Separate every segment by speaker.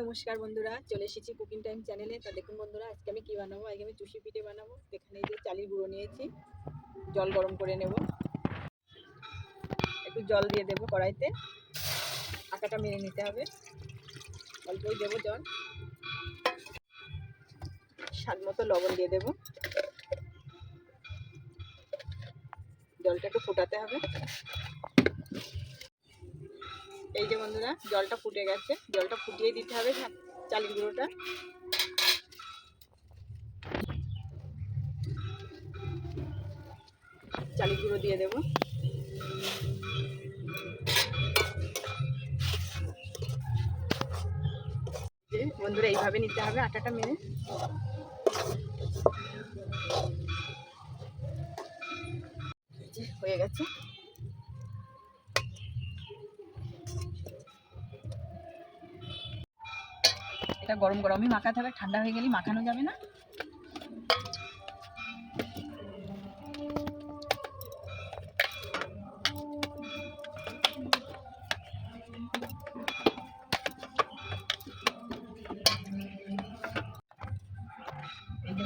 Speaker 1: নমস্কার বন্ধুরা, চলে এসেছি কুকিং টাইম চ্যানেলে। তা দেখুন বন্ধুরা, আজকে আমি কী বানাবো? আজকে আমি চুষি পিঠে বানাবো। এখানে যে চালের গুঁড়ো নিয়েছি, জল গরম করে নেব। একটু জল দিয়ে দেবো কড়াইতে। আটাটা মেরে নিতে হবে। অল্পই দেবো জল। স্বাদ মতো লবণ দিয়ে দেবো। জলটা একটু ফোটাতে হবে। এই যে বন্ধুরা, জলটা ফুটে গেছে। জলটা ফুটিয়ে দিতে হবে চালের গুঁড়োটা। চালের গুঁড়ো দিয়ে দেবো। বন্ধুরা, এইভাবে নিতে হবে আটাটা যে হয়ে গেছে। এটা গরম গরমই মাখাতে হবে, ঠান্ডা হয়ে গেলেই মাখানো যাবে না।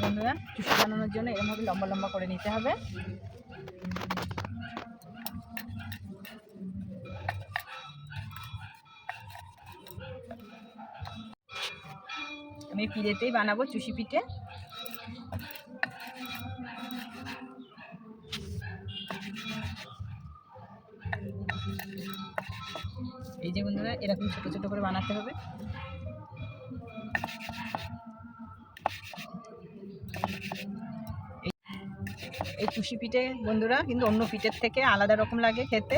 Speaker 1: বন্ধুরা, চুষি বানানোর জন্য এরকমভাবে লম্বা লম্বা করে নিতে হবে। আমি পিড়েতেই বানাবো চুষি পিঠে। এই যে বন্ধুরা, এরকম ছোটো ছোটো করে বানাতে হবে। এই- চুষি পিঠে বন্ধুরা, কিন্তু অন্য পিঠের থেকে আলাদা রকম লাগে খেতে।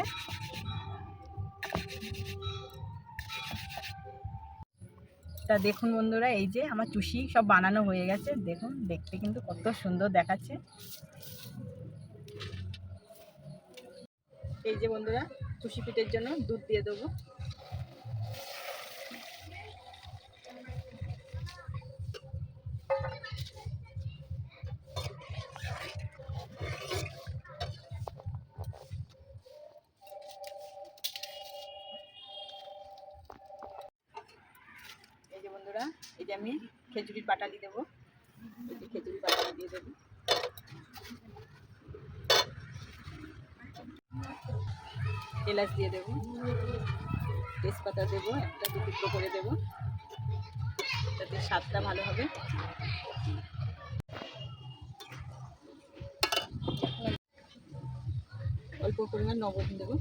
Speaker 1: তা দেখুন বন্ধুরা, এই যে আমার চুষি সব বানানো হয়ে গেছে। দেখুন, দেখতে কিন্তু কত সুন্দর দেখাচ্ছে। এই যে বন্ধুরা, চুষি পিঠের জন্য দুধ দিয়ে দেবো। বন্ধুরা যে আমি খেজুরির পাটালি দেবো। এই যে খেজুরি পাটালি দিয়ে দেবো। এলাচ দিয়ে দেবো। তেজপাতা দেবো, একটা দু টুকরো করে দেবো। যাতে স্বাদটা ভালো হবে। অল্প পরিমাণ লবণ দেবো।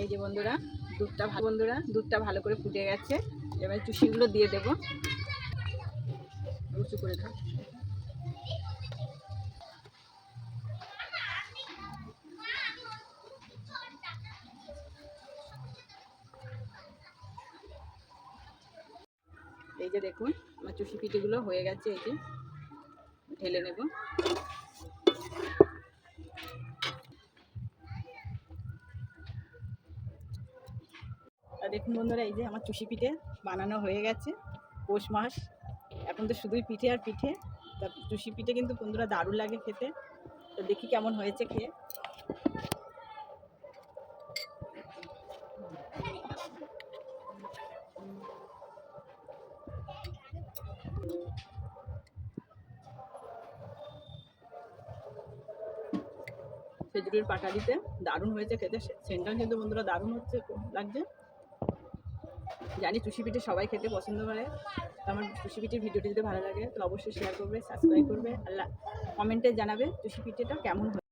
Speaker 1: এই যে বন্ধুরা দুধটা ভালো বন্ধুরা, দুধটা ভালো করে ফুটে গেছে। এবার চুষিগুলো দিয়ে দেবো। উঁচু করে দাও। এই যে দেখুন, আমার চুষি পিঠেগুলো হয়ে গেছে, এই যে ঢেলে নেব। দেখুন বন্ধুরা, এই যে আমার চুষি পিঠে বানানো হয়ে গেছে, পৌষ মাস। এখন তো শুধুই পিঠে আর পিঠে। তা চুষি পিঠে কিন্তু বন্ধুরা দারুণ লাগে খেতে। তো দেখি কেমন হয়েছে খেয়ে। খেজুরির পাটা দিতে দারুণ হয়েছে খেতে। সেন্টার কিন্তু বন্ধুরা দারুণ হচ্ছে, লাগছে। জানি চুষি পিঠে সবাই খেতে পছন্দ করে। তো আমার চুষি পিঠের ভিডিওটি যদি ভালো লাগে, তাহলে অবশ্যই শেয়ার করবে সাবস্ক্রাইব করবে আল্লাহ কমেন্টে জানাবে চুষি পিঠেটা কেমন